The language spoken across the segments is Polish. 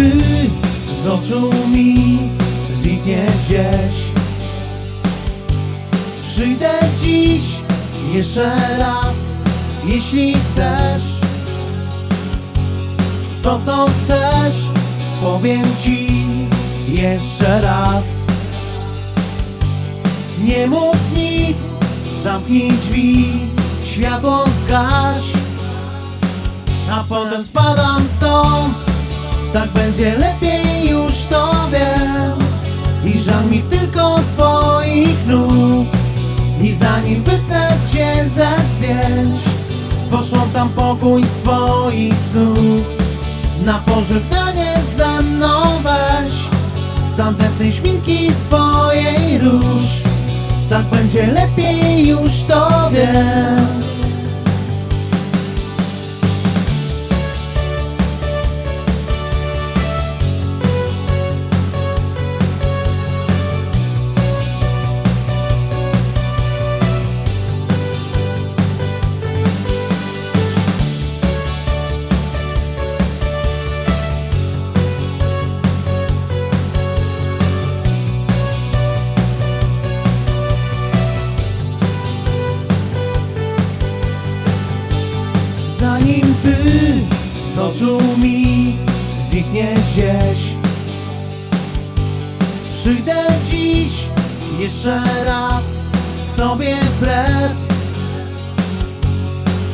ty z oczu mi zniknie gdzieś. Przyjdę dziś jeszcze raz, jeśli chcesz. To co chcesz, powiem ci jeszcze raz. Nie mów nic, zamknij drzwi, światło zgaś A potem spadam stąd, tak będzie lepiej już to wiem. I żal mi tylko twoich nóg. I zanim wytnę cię ze zdjęć Poszłam tam pokój z twoich snów. Na pożegnanie ze mną weź Tandetnej szminki swojej róż Tak będzie lepiej już to wiem z oczu mi znikniesz gdzieś. Przyjdę dziś jeszcze raz sobie wbrew.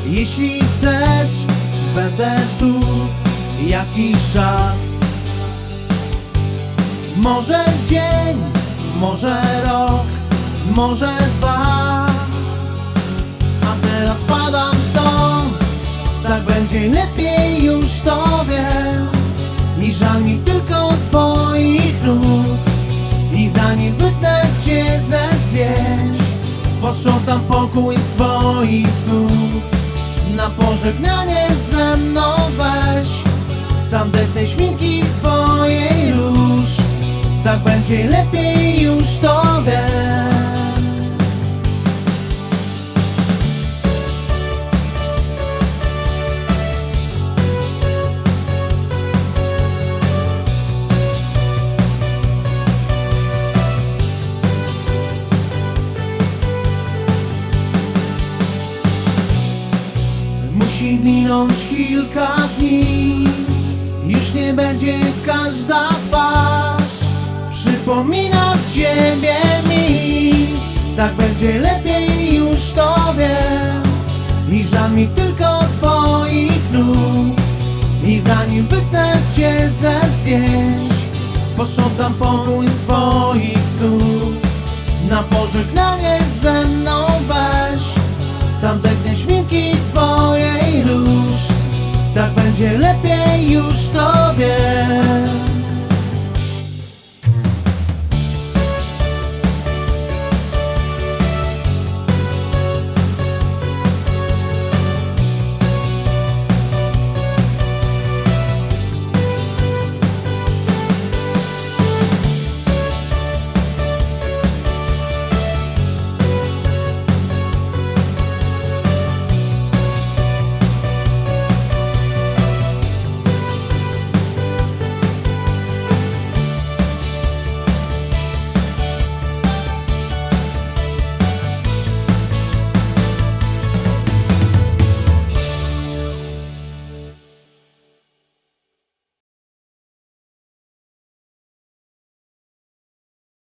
Jeśli chcesz, będę tu jakiś czas. Może dzień, może rok, może dwa. A teraz padam tak będzie lepiej już to wiem. I żal mi tylko twoich nóg I zanim wytnę cię ze zdjęć Posprzątam pokój z twoich snów. Na pożegnanie ze mną weź Tandetnej szminki swojej róż. Tak będzie lepiej już to wiem Musi minąć kilka dni Już nie będzie każda twarz. Przypominać ciebie mi Tak będzie lepiej już to wiem żal mi tylko twoich nóg. I zanim wytnę cię ze zdjęć Posprzątam pokój z będzie lepiej już to wiem